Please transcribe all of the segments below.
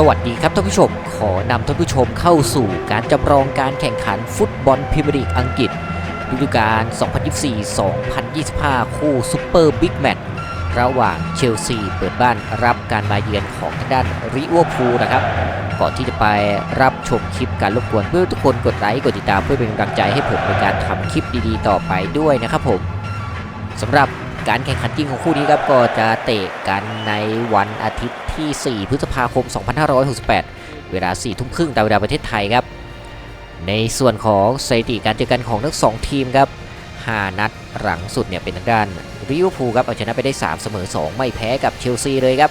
สวัสดีครับท่านผู้ชม ขอนำท่านผู้ชมเข้าสู่การจำลองการแข่งขันฟุตบอลพรีเมียร์ลีกอังกฤษฤดูกาล 2024-2025 คู่ซูเปอร์บิ๊กแมตช์ระหว่างเชลซีเปิดบ้านรับการมาเยือนของทางด้านริเวอร์พูลนะครับ ก่อนที่จะไปรับชมคลิปการรบกวนเพื่อทุกคนกดไลค์กดติดตามเพื่อเป็นกำลังใจให้ผมในการทำคลิปดีๆ ต่อไปด้วยนะครับผมสำหรับ การแข่งขันจริงของคู่นี้ครับก็จะเตะกันในวันอาทิตย์ที่ 4 พฤษภาคม 2568 เวลา 4 ทุ่มครึ่งตามเวลาประเทศไทยครับ ในส่วนของสถิติการเจอกันของทั้ง 2 ทีมครับ 5 นัดหลังสุดเนี่ยเป็นทางด้านริเวอร์พูลครับเอาชนะไปได้ 3 เสมอ 2 ไม่แพ้กับเชลซีเลยครับ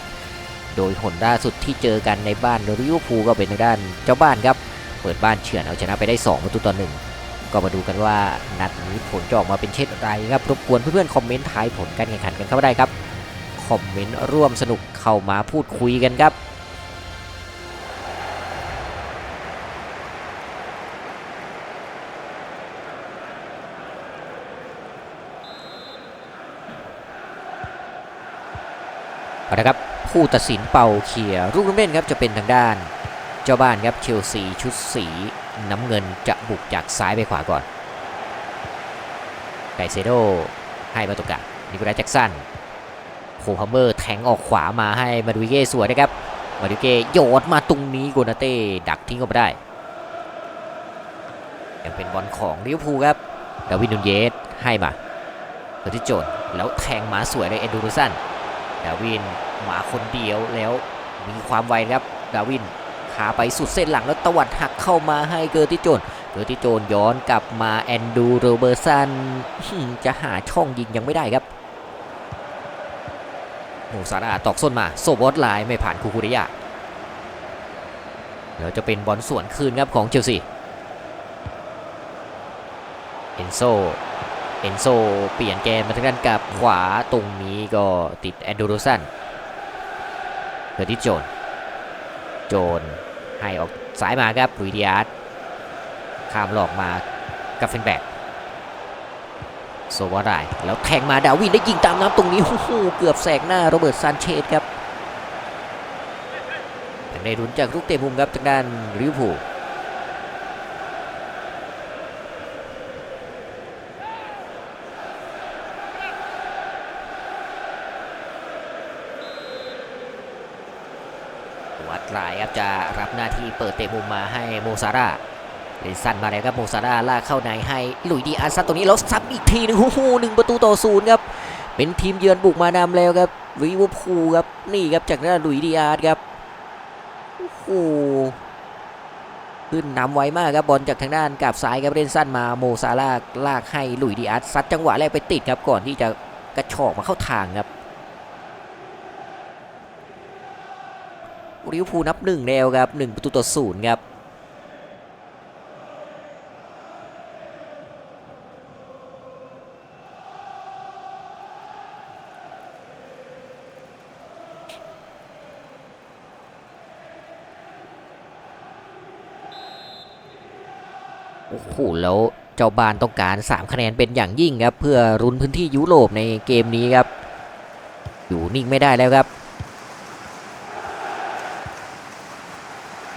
โดยผลล่าสุดที่เจอกันในบ้านริเวอร์พูลก็เป็นทางด้านเจ้าบ้านครับ เปิดบ้านเฉือนเอาชนะไปได้ 2 ประตูต่อหนึ่ง ก็มาดูกันว่านัดนี้ผลจะออกมาเป็นเช่นไรครับรบกวนเพื่อนๆคอมเมนต์ท้ายผลการแข่งขันกันเข้ามาได้ครับคอมเมนต์ร่วมสนุกเข้ามาพูดคุยกันครับเอาละครับผู้ตัดสินเป่าเขี่ยลูกน้ำเล่นครับจะเป็นทางด้าน เจ้าบ้านครับเชลซีชุดสี น้ำเงินจะบุกจากซ้ายไปขวาก่อน ไกเซโดให้มาตรงกลางนิโคลัสแจ็กสันโคฮัมเมอร์แทงออกขวามาให้มาดูเก้สวยนะครับ มาดูเก้โยนมาตรงนี้โกนาเต้ดักทิ้งเข้าไปได้ ยังเป็นบอลของลิเวอร์พูลครับดาวินนูนเยสให้มาเปิดที่โจนแล้วแทงหมาสวยเลยเอ็นดูรูสันดาวินมาคนเดียวแล้วมีความไวครับดาวิน ขาไปสุดเส้นหลังแล้วตวัดหักเข้ามาให้เกอร์ติโจนเกอร์ติโจนย้อนกลับมาแอนดูโรเบอร์สันจะหาช่องยิงยังไม่ได้ครับโมซาร่าตอกส้นมาโซบอสไลน์ไม่ผ่านคูคูริยาแล้วจะเป็นบอลสวนคืนครับของเชลซีเอนโซเอนโซเปลี่ยนแกนมาทางด้านกับขวาตรงนี้ก็ติดแอนดูโรสันเพื่อที่โจน โจน ให้ออกสายมาครับปุยดิอาร์ตข้ามหลอกมากับเฟนแบกโซวาได้แล้วแทงมาดาวินได้ยิงตามน้ำตรงนี้โอ้โหเกือบแสกหน้าโรเบิร์ตซานเชสครับในรุนจากลูกเตะมุมครับจากด้านริวพูล วัดลายครับ จะรับหน้าที่เปิดเตะมุมมาให้โมซาร่าเลนสั้นมาแล้วครับโมซาร่าลากเข้าในให้ลุยดีอาร์ซัดตรงนี้แล้วซับอีกทีหนึงโอ้โหหนึ่งประตูต่อศูนย์ครับเป็นทีมเยือนบุกมานำแล้วครับลิเวอร์พูลครับนี่ครับจากนั้นลุยดีอาร์ครับโอ้โหขึ้นนำไวมากครับบอลจากทางด้านกับซ้ายครับเล่นสั้นมาโมซาร่าลากให้ลุยดีอาร์ซัดจังหวะแรกไปติดครับก่อนที่จะกระชอกมาเข้าทางครับ ลิเวอร์พูลนับหนึ่งแล้วครับหนึ่งประตูต่อศูนย์ครับโอ้โหแล้วเจ้าบ้านต้องการ 3 คะแนนเป็นอย่างยิ่งครับ เพื่อรุนพื้นที่ยุโรปในเกมนี้ครับ อยู่นิ่งไม่ได้แล้วครับ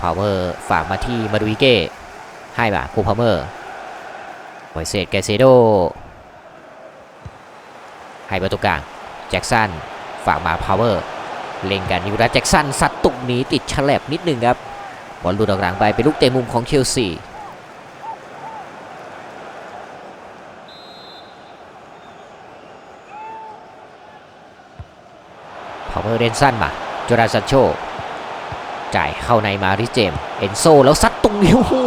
พาวเวอร์ฝากมาที่มาดูอิเก้ให้มาคูพาวเวอร์ไวเซตแกเซโดให้ประตูกลางแจ็กสันฝากมาพาวเวอร์เล็งกันนิวรัสแจ็กสันซัดตุกหนีติดฉลับนิดนึงครับบอลหลุดออกหลังไปเป็นลูกเตะมุมของเชลซีพาวเวอร์เดนสั้นมาโจราซันโช จ่ายเข้าในมาริเจม เอนโซแล้วซัดตรงนี้โอ้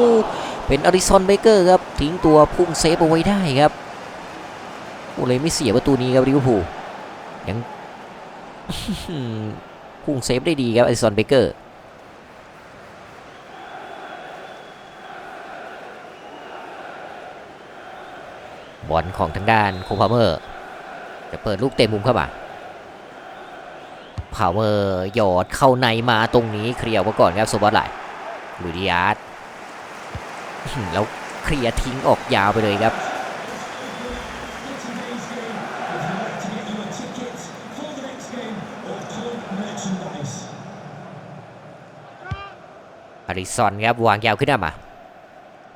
เป็นอริซอนเบเกอร์ครับ ทิ้งตัวพุ่งเซฟเอาไว้ได้ครับโอ้เลยไม่เสียประตูนี้ครับลิเวอร์พูลยังพุ่งเซฟได้ดีครับอริซอนเบเกอร์บอลของทางด้านโคพาเมอร์ จะเปิดลูกเตะมุมเข้ามา พาวเวอร์หยอดเข้าในมาตรงนี้เคลียร์ไว้ก่อนครับโซบอสไลลุยดิอาร์ตแล้วเคลียร์ทิ้งออกยาวไปเลยครับอาริซอนครับวางยาวขึ้นมา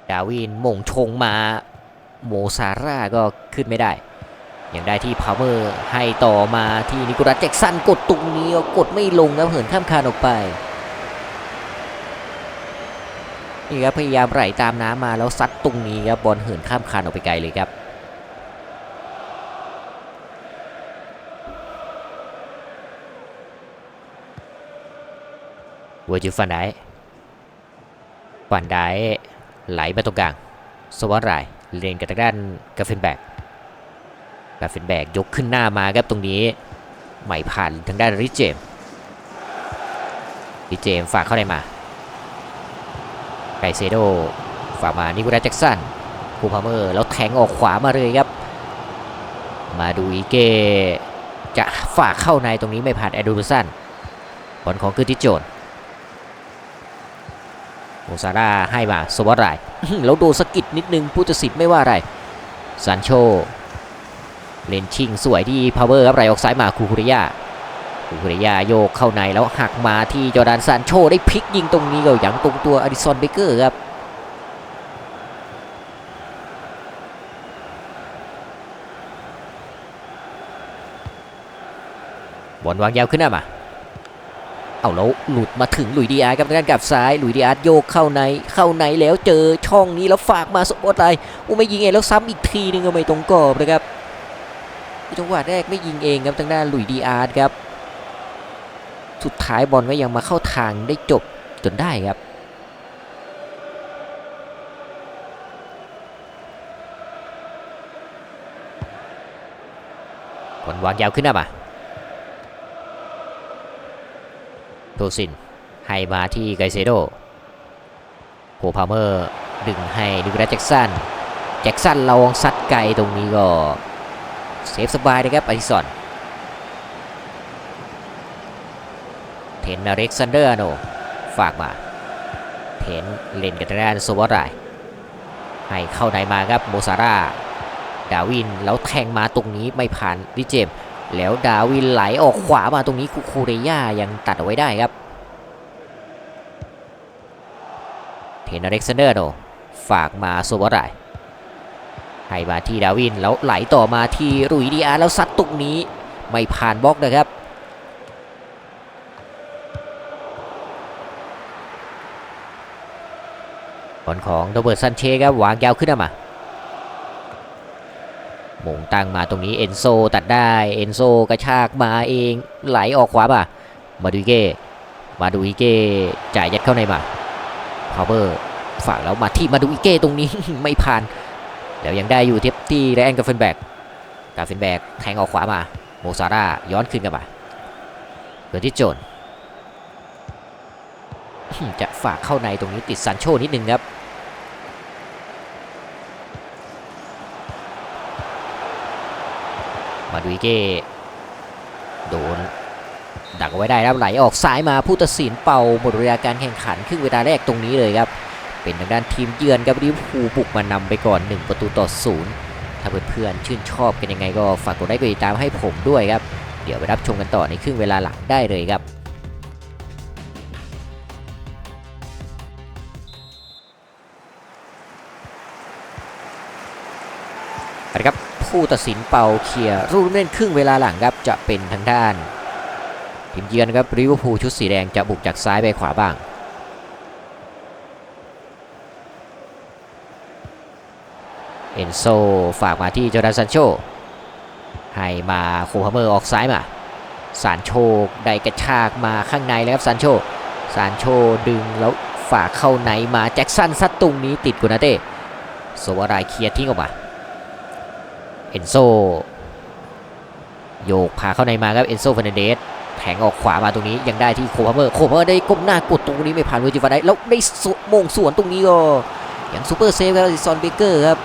ดาวินมงชงมา โมซาร่าก็ขึ้นไม่ได้ ยังได้ที่พาวเมอร์ให้ต่อมาที่นิโคลัสแจ็กสันกดตรงนี้กดไม่ลงครับเหินข้ามคานออกไปนี่ครับพยายามไหลตามน้ำมาแล้วซัดตรงนี้ครับบอลเหินข้ามคานออกไปไกลเลยครับเวอร์จิฟันได้ฟันได้ไหลมาตรงกลางสวัสดไรเลนกับทางด้านกาเฟนแบก กาเฟนแบกยกขึ้นหน้ามาครับตรงนี้ไม่ผ่านทางด้านริเจมส์ริเจมส์ฝากเข้าในมา ไกเซโดฝากมานิโคลัสแจ็กสันคูพาเมอร์แล้วแทงออกขวามาเลยครับ มาดูอีเกจะฝากเข้าในตรงนี้ไม่ผ่านแอดูรูสันบอลของคือติโจนโมซาร่าให้มาสวัสดไรแล้วโดนสกิดนิดนึงผู้ตัดสินไม่ว่าอะไรซานโช เลนชิงสวยที่พาวเวอร์ครับไหลออกซ้ายมาคูคุริยาคูคุริยาโยกเข้าในแล้วหักมาที่จอร์แดนซานโชได้พลิกยิงตรงนี้ก็อย่างตรงตัวอดิสันเบเกอร์ครับบอลวางยาวขึ้นหน้ามา เอาแล้วหลุดมาถึงลุยดีอาร์ครับทางด้านกับซ้ายลุยดีอาร์โยกเข้าในเข้าในแล้วเจอช่องนี้แล้วฝากมาสปอตไลน์อู้ไม่ยิงเองแล้วซ้ำอีกทีนึงก็ไม่ตรงกรอบนะครับ จังหวะแรกไม่ยิงเองครับทางด้านลุยดีอาร์ครับ สุดท้ายบอลก็ยังมาเข้าทางได้จบจนได้ครับบอลวางยาวขึ้นหน้ามาโทซินให้มาที่ไกเซโดโคพาเมอร์ดึงให้นิโคลัสแจ็กสันแจ็กสันลองซัดไกลตรงนี้ก็ ซฟสบายนะครับอดิสันเทนอเล็กซานเดอร์โนฝากมาเทนเล่นกับทางด้านโซวารายให้เข้าในมาครับโมซาร่าดาวินแล้วแทงมาตรงนี้ไม่ผ่านดิเจมแล้วดาวินไหลออกขวามาตรงนี้คูคูเรย่ายังตัดเอาไว้ได้ครับเทนอเล็กซานเดอร์โนฝากมาโซวาราย ให้มาที่ดาวินแล้วไหลต่อมาที่รุยดีอาแล้วซัดตรงนี้ไม่ผ่านบล็อกนะครับบอลของโรเบิร์ตซันเชครับวางยาวขึ้นมาหมงตั้งมาตรงนี้เอนโซตัดได้เอนโซกระชากมาเองไหลออกขวามามาดูอิเก้มาดูอิเก้จ่ายยัดเข้าในมาพาวเวอร์ฝากแล้วมาที่มาดูอิเก้ตรงนี้ไม่ผ่าน แล้วยังได้อยู่เทียบที่แรนกาเฟนแบกกาเฟนแบกแทงออกขวามาโมซาร่าย้อนขึ้นกลับมาเกิดที่โจนจะฝากเข้าในตรงนี้ติดซันโชนิดนึงครับมาดูอิเก้โดนดักไว้ได้ครับไหลออกซ้ายมาผู้ตัดสินเป่าหมดเวลาการแข่งขันครึ่งเวลาแรกตรงนี้เลยครับ เป็นทางด้านทีมเยือนครับลิเวอร์พูลบุกมานำไปก่อน 1 ประตูต่อศูนย์ถ้าเพื่อนๆชื่นชอบกันยังไงก็ฝากกดไลค์กดติดตามให้ผมด้วยครับ เดี๋ยวไปรับชมกันต่อในครึ่งเวลาหลังได้เลยครับนะครับผู้ตัดสินเป่าเคลียร์รูปเล่นครึ่งเวลาหลังครับจะเป็นทางด้านทีมเยือนครับริวพูชุดสีแดงจะบุกจากซ้ายไปขวาบ้าง เอนโซฝากมาที่จอร์แดนซันโช ให้มาโคฮาเมอร์ออกซ้ายมาซานโชได้กระชากมาข้างในแล้วครับซานโชซานโชดึงแล้วฝากเข้าในมาแจ็คสันซัดตรงนี้ติดกุนาเต้โซวารายเคลียร์ทิ้งออกมาเอนโซโยกพาเข้าในมาครับเอนโซฟ r นเดสแทงออกขวามาตรงนี้ยังได้ที่โคพาเมอร์โคพาเมอร์ได้ก้มหน้ากดตรงนี้ไม่ผ่านเวอร์จิฟันได้แล้วได้สวมงสวนตรงนี้ก็อย่างซูเปอร์เซฟครับซอนเบเกอร์ครับ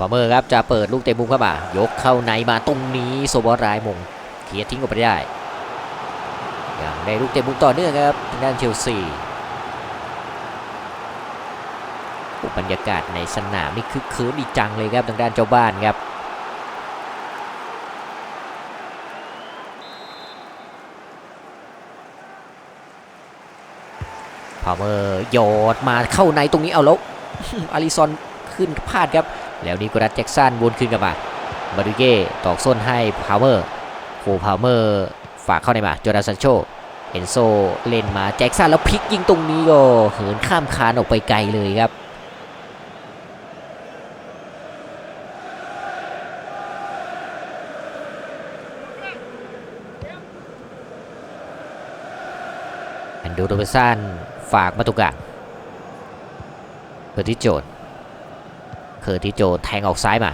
พาเมอร์ครับจะเปิดลูกเตะมุมเข้ามายกเข้าในมาตรงนี้โซบอรายมงเคลียร์ทิ้งออกไปได้อย่างได้ลูกเตะมุมต่อเนื่องครับทางด้านเชลซีบรรยากาศในสนามนี่คึกคืนดีจังเลยครับทางด้านเจ้าบ้านครับพาวเวอร์โยดมาเข้าในตรงนี้เอาแล้วอาริซอนขึ้นพลาดครับ แล้วนิโคลัสแจ็กสันวนขึ้นกลับมาบาดูเก้ตอกส้นให้พาวเวอร์โฟพาวเวอร์ฝากเข้าในมาจอร์แดนซันโชเอนโซเล่นมาแจ็กสันแล้วพลิกยิงตรงนี้ก็เหินข้ามคานออกไปไกลเลยครับแอนดูโรเบร์สันฝากมาตุกะเคอร์ติสโจ อร์ติโจนแทงออกซ้ายมา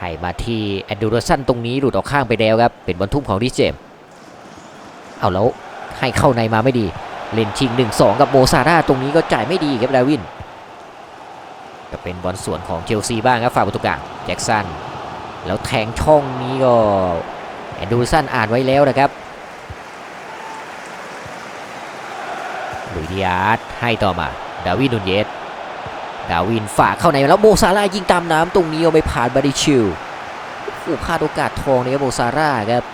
ให้มาที่แอนดูโรเบร์สันตรงนี้หลุดออกข้างไปแล้วครับ เป็นบอลทุ่มของดิเจม เอาแล้วให้เข้าในมาไม่ดี เล่นชิง 1-2 กับโมซาร่าตรงนี้ก็จ่ายไม่ดีครับดาวินก็เป็นบอลสวนของเชลซีบ้างครับฝ่ากประตูกลางแจ็คสันแล้วแทงช่องนี้ก็แอนดูโรเบร์สันอ่านไว้แล้วนะครับลุยดิอาร์ให้ต่อมา ดาวินนุนเยส ดาวินฝากเข้าในแล้วโมซาร่ายิงตามน้ำตรงนี้เอาไปผ่านบาริชิลโอ้โหพลาดโอกาสทองเลยครับโมซาร่าครับ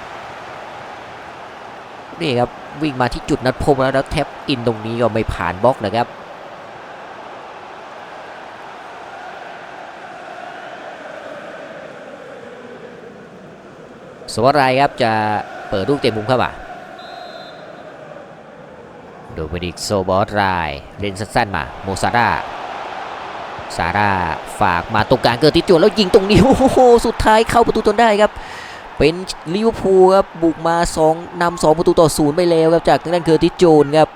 นี่ครับวิ่งมาที่จุดนัดพบแล้วแล้วแท็บอินตรงนี้ก็ไม่ผ่านบล็อกนะครับสวัสดีครับจะเปิดลูกเตะมุมเข้ามาโดมินิกโซบอสรายเล่นสั้นๆมาโมซาร่า ซาร่าฝากมาตรงกลางเกิดติดจวนแล้วยิงตรงนี้โอ้โหสุดท้ายเข้าประตูจนได้ครับ เป็นลิเวอร์พูลครับบุกมา2นำ2ประตูต่อศูนย์ไปแล้วครับจากทางด้านเกิร์ติสโจนครับ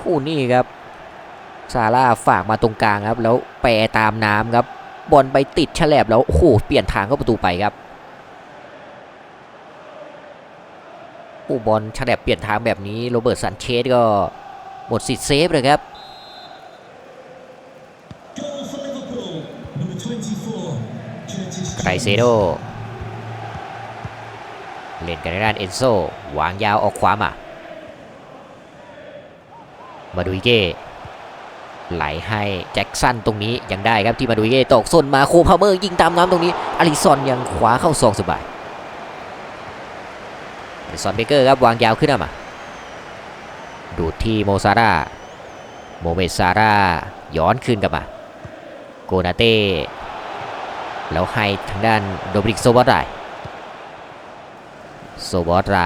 คู่นี้ครับซาร่าฝากมาตรงกลางครับ แล้วแปรตามน้ำครับบอลไปติดแฉลบแล้วโอ้โหเปลี่ยนทางเข้าประตูไปครับ โอ้บอลฉลบเปลี่ยนทางแบบนี้โรเบิร์ตสันเชสก็หมดสิทธิ์เซฟเลยครับไกรเซโดเล่นกันในด้านเอนโซวางยาวออกขวามามาดูอิเก้ไหลให้แจ็คสันตรงนี้ยังได้ครับที่มาดูอิเก้ตกส้นมาโคพาเมอร์ยิงตามน้ำตรงนี้อาริซอนยังขวาเข้าซองสบาย ซอนเบเกอร์ครับวางยาวขึ้นมา ดูดที่โมซาร่าโมเมซาร่าย้อนคืนกลับมา โกนาเต้ แล้วให้ทางด้านโดมินิกโซบอสไรโซบอสไร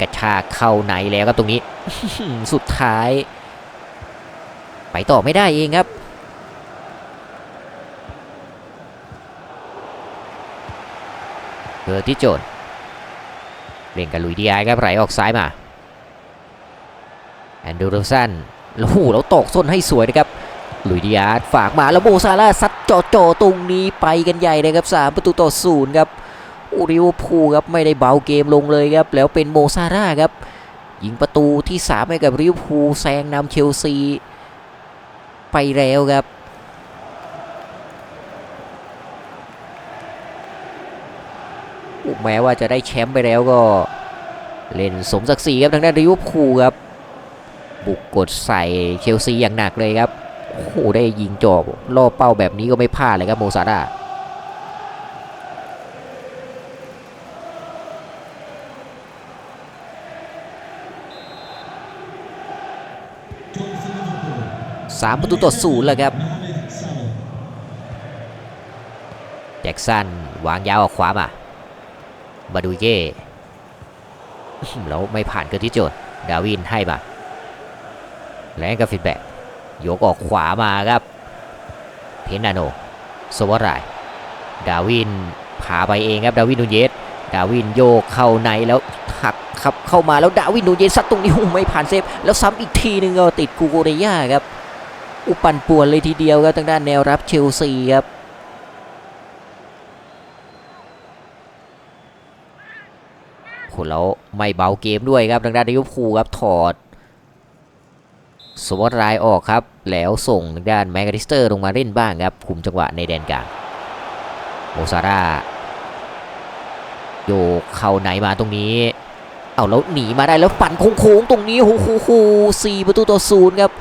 กระชากเข้าในแล้วครับตรงนี้ สุดท้าย ไปต่อไม่ได้เองครับเกอร์ที่โจน เล่นกับลุยดีไอครับไหลออกซ้ายมาแอนดูโรสันแล้วโอ้โหแล้วตกส้นให้สวยนะครับลุยดิอาฝากมาแล้วโมซาร่าซัดจ่อจ่อตรงนี้ไปกันใหญ่เลยครับ3ประตูต่อศูนย์ครับอ้ริเวอพูครับไม่ได้เบาเกมลงเลยครับแล้วเป็นโมซาร่าครับยิงประตูที่ 3 ให้กับริวพูแซงนำเชลซี ไปแล้วครับ โอ้ แม้ว่าจะได้แชมป์ไปแล้วก็ เล่นสมศักดิ์ศรีครับทางด้านริเวอร์พูลครับ บุกกดใส่เชลซีอย่างหนักเลยครับโอ้โหได้ยิงจอบล่อเป้าแบบนี้ก็ไม่พลาดเลยครับโมซาร่าสามประตูต่อศูนย์แล้วครับ แจ็คสันวางยาวออกขวามา บาดูเย่แล้วไม่ผ่านเกินที่โจทย์ ดาวินให้มาแล้วก็ฟิดแบ็กยกออกขวามาครับ เพนนาโนโซวารายดาวินพาไปเองครับ ดาวินนูเยส ดาวินโยกเข้าในแล้วหักขับเข้ามาแล้วดาวินนูเยสซัดตรงนี้ไม่ผ่านเซฟ แล้วซ้ำอีกทีหนึ่งก็ติดกูโกเรย่าครับ อุปันป่วนเลยทีเดียวครับทางด้านแนวรับเชลซีครับ โหแล้วไม่เบาเกมด้วยครับทางด้านลิเวอร์พูลครับถอดสวอตรายออกครับ แล้วส่งทางด้านแมกกาิสเตอร์ลงมาเล่นบ้างครับคุมจังหวะในแดนกลางโมซาร่าโยกเข้าไหนมาตรงนี้ เอาแล้วหนีมาได้แล้วปั่นโค้งๆตรงนี้โอ้โหสี่ประตูต่อศูนย์ครับ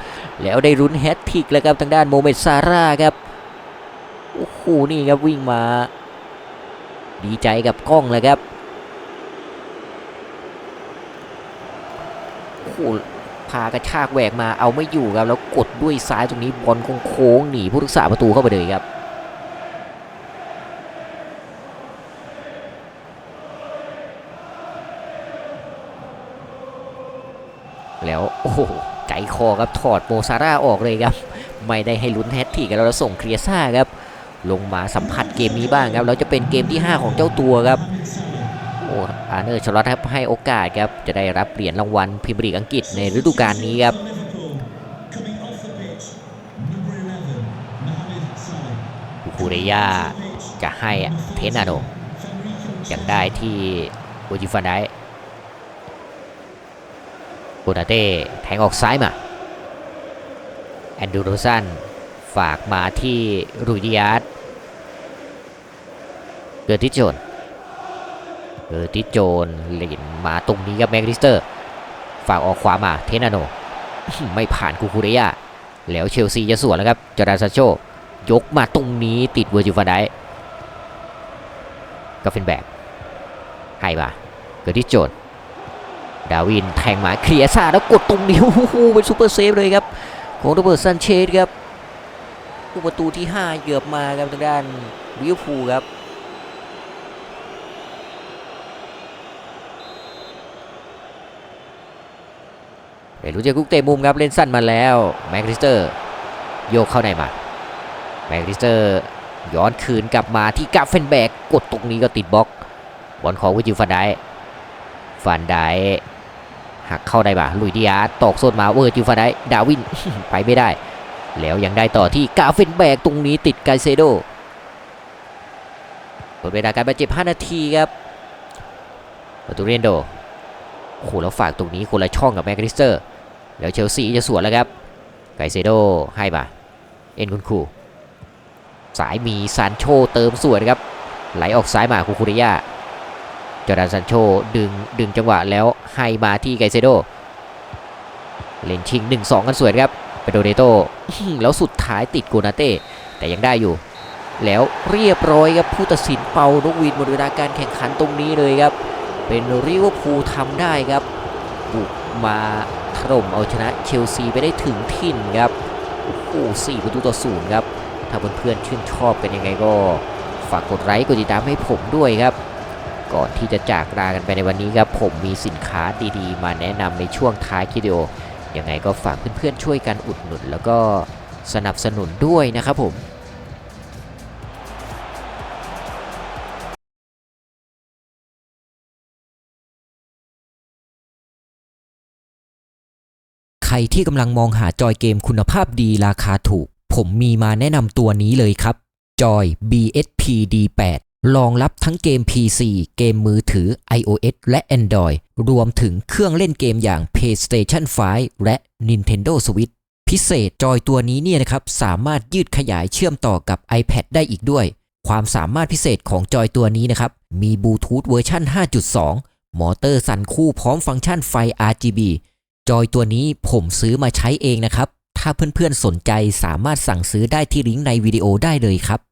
แล้วได้รุนแฮตทริกแล้วครับทางด้านโมเมดซาร่าครับโอ้โหนี่ครับวิ่งมา ดีใจกับกล้องเลยครับ โอ้โห พากระชากแหวกมาเอาไม่อยู่ครับแล้วกดด้วยซ้ายตรงนี้บอลโค้งหนีผู้รักษาประตูเข้าไปเลยครับแล้วโอ้โหใจคอครับถอดโมซาร่าออกเลยครับ ไม่ได้ให้ลุ้นแฮตทริกกันแล้วส่งเคลียร์ซ่าครับ ลงมาสัมผัสเกมนี้บ้างครับ แล้วจะเป็นเกมที่ 5 ของเจ้าตัวครับ โอ้อาร์เนอร์ชลอตครับให้โอกาสครับจะได้รับเหรียญรางวัลพรีเมียร์ลีกอังกฤษในฤดูกาลนี้ครับ Liverpool coming off the pitch, number 11, Mohamed Salah. คูเรียจะให้เทนนาโนยังได้ที่โอจิฟันไดโบนาเต้แทงออกซ้ายมาแอนดูโรสันฝากมาที่รุยดิอาร์ตเกิดที่โจน เกิดที่โจนเหลินมาตรงนี้กับแมกริสเตอร์ ฝากออกขวามาเทนาโน ไม่ผ่านคูคูเรียแล้วเชลซีจะสวนแล้วครับจอร์แดนซานโชยกมาตรงนี้ติดเวอร์จิฟันไดก็เป็นแบกให้มาเกิดที่โจนดาวินแทงมาเคลียร์ซาแล้วกดตรงนี้โอ้โหเป็นซูเปอร์เซฟเลยครับ ของโรเบิร์ตซันเชสครับผู้ประตูที่ 5 เหยือบมาครับทางด้านลิเวอร์พูลครับ เดี๋ยวรู้จักกุ๊กเตะมุมครับเล่นสั้นมาแล้วแมกริสเตอร์โยกเข้าในมาแมกริสเตอร์ย้อนคืนกลับมาที่กาเฟนแบกกดตรงนี้ก็ติดบล็อกบอลของวิจิฟันไดฟันไดหักเข้าได้ป่ะลุยดิอาตอกโซนมาเวอร์จิฟันไดดาวินไปไม่ได้ แล้วยังได้ต่อที่กาเฟนแบกตรงนี้ติดไกเซโดหมดเวลาการบาดเจ็บ 5 นาทีครับประตูเรนโดโอ้โหแล้วฝากตรงนี้คนละช่องกับแมกริสเตอร์ แล้วเชลซีจะสวนแล้วครับ ไกเซโดให้ป่ะเอ็นคุณคูสายมีซานโชเติมสวนครับ ไหลออกซ้ายมาคูคูริยาจอร์แดนซานโชดึงดึงจังหวะแล้วให้มาที่ไกเซโดเล่นชิง 1-2 กันสวยนครับเปโดเนโตแล้วสุดท้ายติดโกนาเต้แต่ยังได้อยู่ แล้วเรียบร้อยครับผู้ตัดสินเป่านกหวีดหมดเวลาการแข่งขันตรงนี้เลยครับ เป็นริเวอร์พูลทำได้ครับบุกมา ถล่มเอาชนะเชลซีไปได้ถึงถิ่นครับโอ้โหสี่ประตูต่อศูนย์ครับ ถ้าเพื่อนๆชื่นชอบกันยังไงก็ฝากกดไลค์กดติดตามให้ผมด้วยครับ ก่อนที่จะจากลากันไปในวันนี้ครับ ผมมีสินค้าดีๆ มาแนะนำในช่วงท้ายคลิปวิดีโอยังไงก็ฝากเพื่อนๆช่วยกันอุดหนุนแล้วก็สนับสนุนด้วยนะครับผม ใครที่กำลังมองหาจอยเกมคุณภาพดีราคาถูก ผมมีมาแนะนำตัวนี้เลยครับ จอย BSP D8 รองรับทั้งเกม PC เกมมือถือ iOS และ Android รวมถึงเครื่องเล่นเกมอย่าง PlayStation 5 และ Nintendo Switch พิเศษจอยตัวนี้เนี่ยนะครับ สามารถยืดขยายเชื่อมต่อกับ iPad ได้อีกด้วย ความสามารถพิเศษของจอยตัวนี้นะครับ มีบลูทูธเวอร์ชัน5.2 มอเตอร์สั่นคู่พร้อมฟังก์ชันไฟ RGB จอยตัวนี้ผมซื้อมาใช้เองนะครับ ถ้าเพื่อนๆสนใจสามารถสั่งซื้อได้ที่ลิงก์ในวิดีโอได้เลยครับ